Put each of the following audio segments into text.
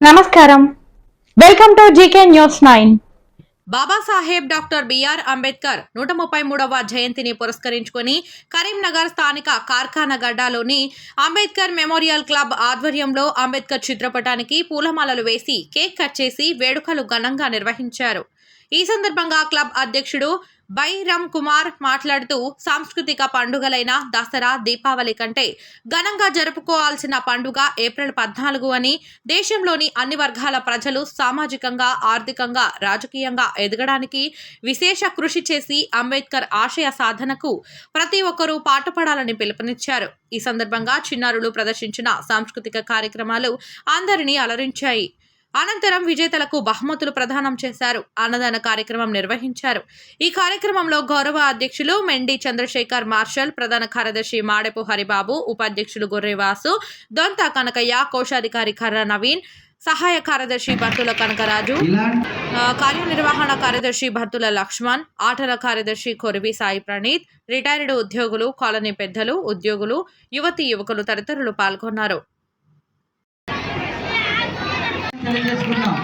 నమస్కారం. Welcome to GK News Nine. Babasaheb doctor BR Ambedkar నూట ముప్పై మూడవ జయంతిని పురస్కరించుకొని కరీంనగర్ స్థానిక కార్ఖానా గడ్డలోని అంబేద్కర్ మెమోరియల్ క్లబ్ ఆధ్వర్యంలో అంబేద్కర్ చిత్రపటానికి పూలమాలలు వేసి కేక్ కట్ చేసి వేడుకలు ఘనంగా నిర్వహించారు. ఈ సందర్భంగా క్లబ్ అధ్యక్షుడు బైరామ్ కుమార్ మాట్లాడుతూ సాంస్కృతిక పండుగలైన దసరా దీపావళి కంటే ఘనంగా జరుపుకోవాల్సిన పండుగ ఏప్రిల్ పద్నాలుగు అని దేశంలోని అన్ని వర్గాల ప్రజలు సామాజికంగా ఆర్థికంగా రాజకీయంగా ఎదగడానికి విశేష కృషి చేసి అంబేద్కర్ ఆశయ సాధనకు ప్రతి ఒక్కరూ పాటుపడాలని పిలుపునిచ్చారు. ఈ సందర్భంగా చిన్నారులు ప్రదర్శించిన సాంస్కృతిక కార్యక్రమాలు అందరినీ అలరించాయి. అనంతరం విజేతలకు బహుమతులు ప్రదానం చేశారు. అన్నదాన కార్యక్రమం నిర్వహించారు. ఈ కార్యక్రమంలో గౌరవ అధ్యక్షులు మెండి చంద్రశేఖర్ మార్షల్ ప్రధాన కార్యదర్శి మాడెపు హరిబాబు ఉపాధ్యక్షులు గొర్రెవాసు దొంత కనకయ్య కోశాధికారి కర్ర నవీన్ సహాయ కార్యదర్శి భర్తుల కనకరాజు కార్యనిర్వహణ కార్యదర్శి భర్తుల లక్ష్మణ్ ఆటల కార్యదర్శి కొరివి సాయి ప్రణీత్ రిటైర్డ్ ఉద్యోగులు కాలనీ పెద్దలు ఉద్యోగులు యువతి యువకులు తదితరులు పాల్గొన్నారు. తెలియజేసుకున్నాం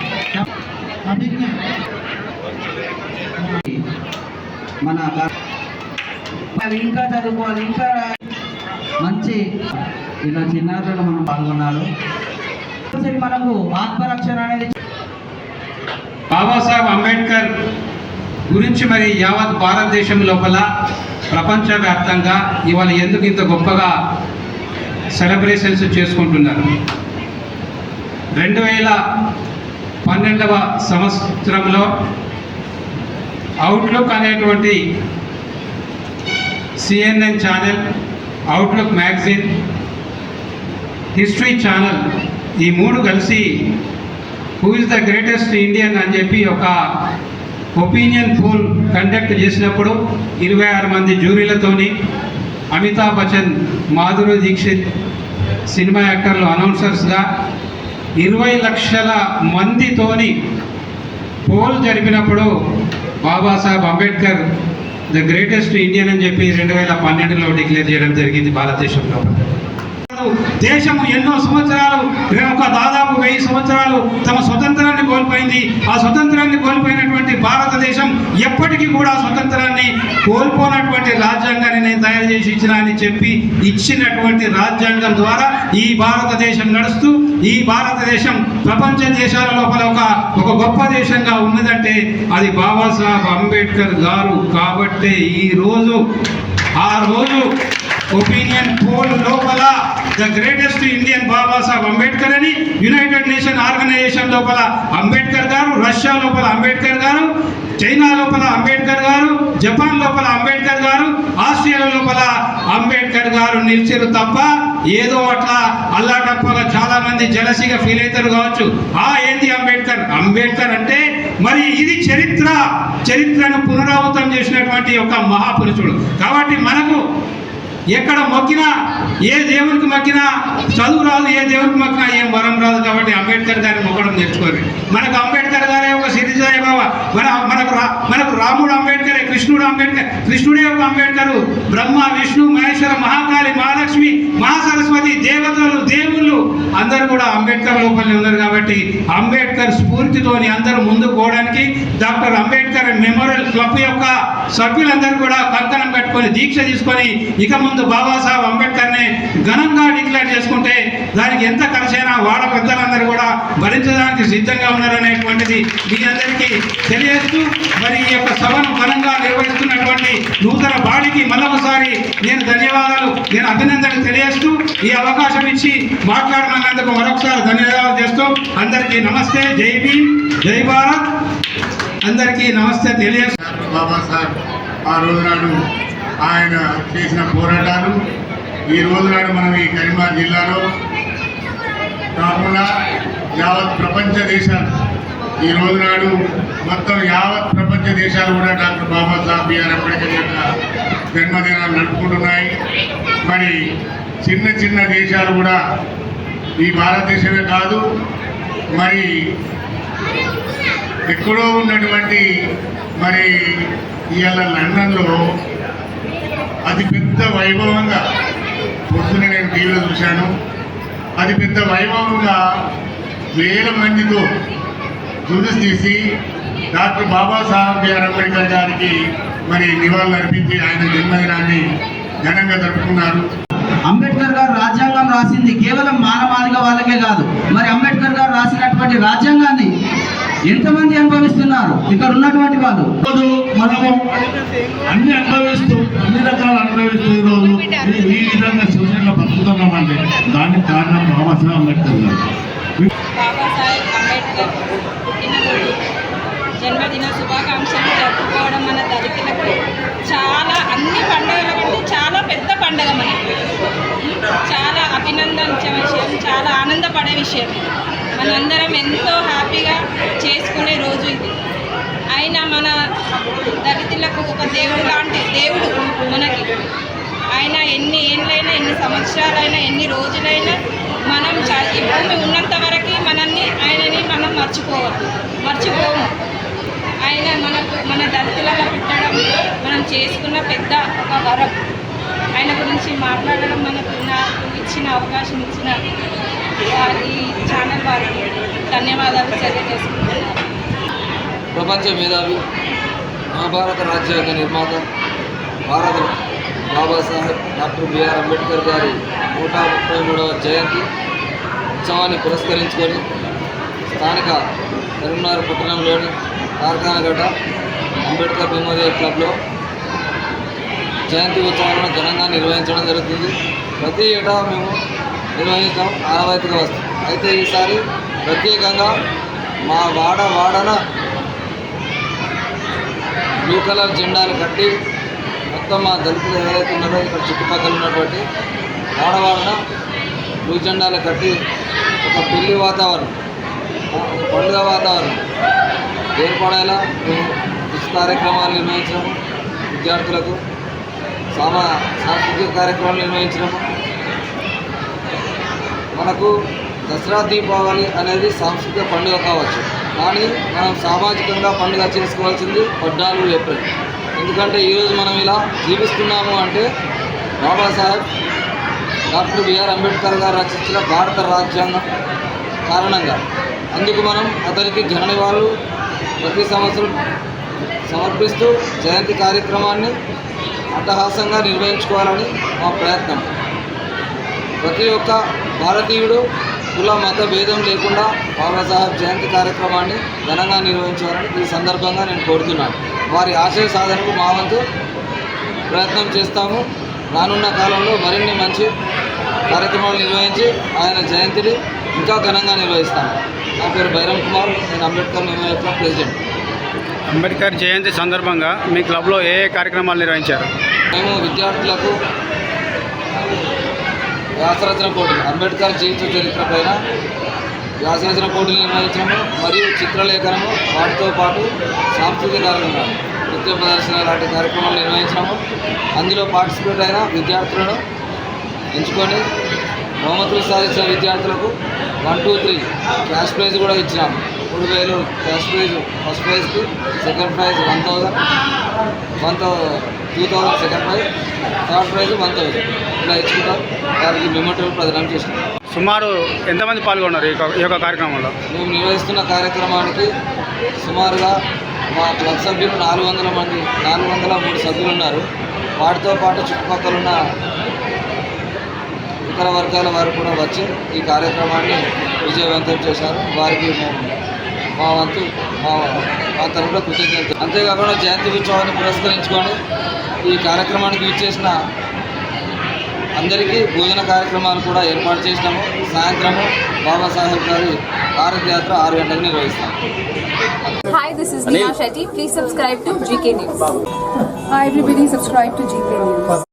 మన ఇంకా చదువుకోవాలి ఇంకా మంచి ఇలా చిన్నారులు మనం పాల్గొన్నారు. మనకు ఆత్మరక్షణ అనేది బాబాసాహెబ్ అంబేద్కర్ గురించి మరి యావత్ భారతదేశం లోపల ప్రపంచవ్యాప్తంగా ఇవాళ ఎందుకు ఇంత గొప్పగా సెలబ్రేషన్స్ చేసుకుంటున్నారు? రెండు వేల పన్నెండవ సంవత్సరంలో అవుట్లుక్ అనేటువంటి CNN channel Outlook magazine History channel ఈ మూడు కలిసి who is the greatest Indian అని చెప్పి ఒక ఒపీనియన్ పోల్ కండక్ట్ చేసినప్పుడు ఇరవై ఆరు మంది జ్యూరీలతోని అమితాబ్ బచ్చన్ మాధురి దీక్షిత్ సినిమా యాక్టర్లు అనౌన్సర్స్గా ఇరవై లక్షల మందితోని పోల్ జరిపినప్పుడు Babasaheb Ambedkar the greatest Indian అని చెప్పి రెండు వేల పన్నెండులో డిక్లేర్ చేయడం జరిగింది భారతదేశంలో. దేశము ఎన్నో సంవత్సరాలు ఒక దాదాపు వెయ్యి సంవత్సరాలు తమ స్వతంత్రాన్ని కోల్పోయింది. ఆ స్వతంత్రాన్ని కోల్పోయినటువంటి భారత ఎప్పటికీ కూడా స్వతంత్రాన్ని కోల్పోనటువంటి రాజ్యాంగాన్ని నేను తయారు చేసి ఇచ్చిన అని చెప్పి ఇచ్చినటువంటి రాజ్యాంగం ద్వారా ఈ భారతదేశం నడుస్తూ ఈ భారతదేశం ప్రపంచ దేశాల లోపల ఒక ఒక గొప్ప దేశంగా ఉన్నదంటే అది బాబాసాహెబ్ అంబేద్కర్ గారు. కాబట్టే ఈరోజు ఆ రోజు ఒపీనియన్ పోల్ లోపల the greatest Indian Babasaheb Ambedkar అని యునైటెడ్ నేషన్ ఆర్గనైజేషన్ లోపల అంబేద్కర్ గారు రష్యా లోపల అంబేద్కర్ గారు చైనా లోపల అంబేద్కర్ గారు జపాన్ లోపల అంబేద్కర్ గారు ఆస్ట్రేలియా లోపల అంబేద్కర్ గారు నిలిచారు తప్ప ఏదో అట్లా అల్లాటప్పగా చాలా మంది జలసిగా ఫీల్ అవుతారు కావచ్చు. ఆ ఏంది అంబేద్కర్? అంబేద్కర్ అంటే మరి ఇది చరిత్ర. చరిత్రను పునరావృతం చేసినటువంటి ఒక మహాపురుషుడు. కాబట్టి మనకు ఎక్కడ మొక్కినా ఏ దేవునికి మొక్కినా చదువు రాదు ఏ దేవునికి మొక్కినా ఏం వరం రాదు కాబట్టి అంబేద్కర్ గారిని మొక్కడం నేర్చుకోరు. మనకు అంబేద్కర్ గారే ఒక సిరిజాయి బాబా మన మనకు మనకు రాముడు అంబేద్కరే కృష్ణుడు అంబేద్కర్ కృష్ణుడే ఒక అంబేద్కర్. బ్రహ్మ విష్ణు మహేశ్వర మహాకాళి మహాలక్ష్మి మహాసరస్వతి దేవతలు దేవుళ్ళు అందరూ కూడా అంబేద్కర్ లోపలనే ఉన్నారు కాబట్టి అంబేద్కర్ స్ఫూర్తితోని అందరూ ముందుకు పోవడానికి డాక్టర్ అంబేద్కర్ మెమోరియల్ క్లబ్ యొక్క సభ్యులందరూ కూడా కంకణం కట్టుకొని దీక్ష తీసుకొని ఇక ముందు బాబాసాహెబ్ అంబేద్కర్ని ఘనంగా డిక్లేర్ చేసుకుంటే దానికి ఎంత ఖర్చైనా వాడ పెద్దలందరూ కూడా భరించడానికి సిద్ధంగా ఉన్నారనేటువంటిది మీ అందరికీ తెలియజేస్తూ మరి ఈ యొక్క సభను ఘనంగా నిర్వహిస్తున్నటువంటి నూతన బాడీకి మళ్ళొకసారి నేను ధన్యవాదాలు నేను అభినందనలు తెలియజేస్తూ ఈ అవకాశం ఇచ్చి మాట్లాడమన్నందుకు మరొకసారి ధన్యవాదాలు చేస్తూ అందరికీ నమస్తే జై భీమ్ జై భారత్. అందరికీ నమస్తే తెలియజేస్తూ బాబాసాహెబ్ ఆ రోజు నాడు ఆయన చేసిన పోరాటాలు ఈ రోజు నాడు మనం ఈ కరీంనగర్ జిల్లాలో కాకుండా యావత్ ప్రపంచ దేశాలు ఈ రోజు నాడు మొత్తం యావత్ ప్రపంచ దేశాలు కూడా డాక్టర్ బాబాసాహెబ్ బిఆర్ అంబేద్కర్ యొక్క జన్మదినాలు నడుపుకుంటున్నాయి మరి చిన్న చిన్న దేశాలు కూడా ఈ భారతదేశమే కాదు మరి ఎక్కడో ఉన్నటువంటి మరి ఇవాళ లండన్లో అతి పెద్ద వైభవంగా పొద్దున నేను టీవీలో చూశాను. అది పెద్ద వైభవంగా వేల మందితో జులుస్ తీసి డాక్టర్ బాబాసాహెబ్ బిఆర్ అంబేద్కర్ గారికి మరి నివాళులు అర్పించి ఆయన జన్మదినాన్ని ఘనంగా జరుపుకున్నారు. అంబేద్కర్ గారు రాజ్యాంగం రాసింది కేవలం వాళ్ళకే కాదు మరి అంబేద్కర్ గారు రాసినటువంటి రాజ్యాంగాన్ని ఎంతమంది అనుభవిస్తున్నారు. ఇక్కడ ఉన్నటువంటి వాళ్ళు. మనము అన్ని అనుభవిస్తూ అన్ని రకాలు అనుభవిస్తూ ఈరోజు ఈ- విధంగా సొసైటీలో బతుకుతున్నామండి దానికి కారణం బాబాసాహెబ్ అంబేద్కర్ గారు. జన్మదిన శుభాకాంక్షలు జరుపుకోవడం మన దళితులకు చాలా అన్ని పండుగల కంటే చాలా పెద్ద పండుగ మనకి. చాలా అభినందించే విషయం చాలా ఆనందపడే విషయం మనందరం ఎంతో హ్యాపీగా చేసుకునే రోజు ఇది. ఆయన మన దళితులకు ఒక దేవుడు లాంటి దేవుడు మనకి. ఆయన ఎన్ని ఏళ్ళైనా ఎన్ని సంవత్సరాలైనా ఎన్ని రోజులైనా మనం ఈ భూమి ఉన్నంత వరకు మనల్ని ఆయనని మనం మర్చిపోవాలి. మర్చిపోము. ఆయన మనకు మన దళితులలో పెట్టడం మనం చేసుకున్న పెద్ద ఒక వరం. ఆయన గురించి మాట్లాడడం మనకు నాకు ఇచ్చిన అవకాశం ఇచ్చిన వారి ఈ ఛానల్ వారికి ధన్యవాదాలు తెలియజేసుకుంటున్నాను. ప్రపంచ మేధావి మహాభారత రాజ్యాంగ నిర్మాత భారత బాబాసాహెబ్ డాక్టర్ బిఆర్ అంబేద్కర్ గారి నూట ముప్పై మూడవ జయంతి ఉత్సవాన్ని పురస్కరించుకొని స్థానిక కరీంనగర్ పట్టణంలోని కార్ఖానగడ్డ అంబేద్కర్ మెమోరియల్ క్లబ్లో జయంతి ఉత్సవాలను ఘనంగా నిర్వహించడం జరుగుతుంది. ప్రతి ఏటా మేము నిర్వహించడం ఆనవాయితీగా వస్తుంది అయితే ఈసారి ప్రత్యేకంగా మా వాడ వాడన బ్లూ కలర్ జెండాలు కట్టి మొత్తం మా దళితులు ఎవరైతే ఉన్నారో ఇక్కడ చుట్టుపక్కల ఉన్నటువంటి వాడవాడన బ్లూ జెండాలు కట్టి ఒక పెళ్ళి వాతావరణం పండుగ వాతావరణం ఏర్పడేలా మేము కృషి కార్యక్రమాలు నిర్వహించడము విద్యార్థులకు సామా సాంస్కృతిక కార్యక్రమాలు నిర్వహించినాము మనకు దసరా దీపావళి అనేది సాంస్కృతిక పండుగ కావచ్చు. కానీ మనం సామాజికంగా పండుగ చేసుకోవాల్సింది పద్నాలుగు ఏప్రిల్. ఎందుకంటే ఈరోజు మనం ఇలా జీవిస్తున్నాము అంటే బాబాసాహెబ్ డాక్టర్ బిఆర్ అంబేద్కర్ గారు రచించిన భారత రాజ్యాంగం కారణంగా. అందుకు మనం అతనికి ఘన ప్రతి సంవత్సరం సమర్పిస్తూ జయంతి కార్యక్రమాన్ని అట్టహాసంగా నిర్వహించుకోవాలని మా ప్రయత్నం. ప్రతి ఒక్క భారతీయుడు కుల మత భేదం లేకుండా బాబాసాహెబ్ జయంతి కార్యక్రమాన్ని ఘనంగా నిర్వహించాలని ఈ సందర్భంగా నేను కోరుతున్నాను. వారి ఆశయ సాధనకు మా వంతు ప్రయత్నం చేస్తాము. రానున్న కాలంలో మరిన్ని మంచి కార్యక్రమాలు నిర్వహించి ఆయన జయంతిని ఇంకా ఘనంగా నిర్వహిస్తాను నా పేరు భైరవ్ కుమార్ నేను అంబేద్కర్ మెమోరియల్ ప్రెసిడెంట్. అంబేద్కర్ జయంతి సందర్భంగా మీ క్లబ్లో ఏ ఏ కార్యక్రమాలు నిర్వహించారు? మేము విద్యార్థులకు వ్యాసరచన పోటీలు అంబేద్కర్ జీవిత చరిత్ర పైన వ్యాసరచన పోటీలు నిర్వహించడము మరియు చిత్రలేఖనము వాటితో పాటు సాంస్కృతిక కార్యక్రమాలు నృత్య ప్రదర్శన లాంటి కార్యక్రమాలు నిర్వహించడము. అందులో పార్టిసిపేట్ అయిన విద్యార్థులను ఎంచుకొని బహుమతులు సాధించిన విద్యార్థులకు one two three cash prize కూడా ఇచ్చినాము. మూడు వేలు cash prize first ప్రైజ్కి second prize one thousand one two thousand second prize third prize one thousand ఇలా ఇచ్చుకుంటాం. వారికి మెమోటల్ ప్రదానం చేసినాం. సుమారు ఎంతమంది పాల్గొన్నారు ఈ యొక్క కార్యక్రమంలో? మేము నిర్వహిస్తున్న కార్యక్రమానికి సుమారుగా మా క్లబ్ సభ్యులు నాలుగు వందల మంది నాలుగు వందల మూడు సభ్యులు ఉన్నారు. వాటితో పాటు చుట్టుపక్కల ఉన్న ఇతర వర్గాల వారు కూడా వచ్చి ఈ కార్యక్రమాన్ని విజయవంతం చేశారు. వారికి మేము మా వంతు మా మా తరఫున కృతజ్ఞత అంతేకాకుండా జయంతి ఉత్సవాన్ని పురస్కరించుకొని ఈ కార్యక్రమానికి ఇచ్చేసిన అందరికీ భోజన కార్యక్రమాలు కూడా ఏర్పాటు చేసినాము సాయంత్రము బాబాసాహెబ్ గారి భారత్ యాత్ర ఆరు గంటలకు నిర్వహిస్తాం Hi, this is Neha Shetty. Please subscribe to GK News. Hi everybody, subscribe to GK News.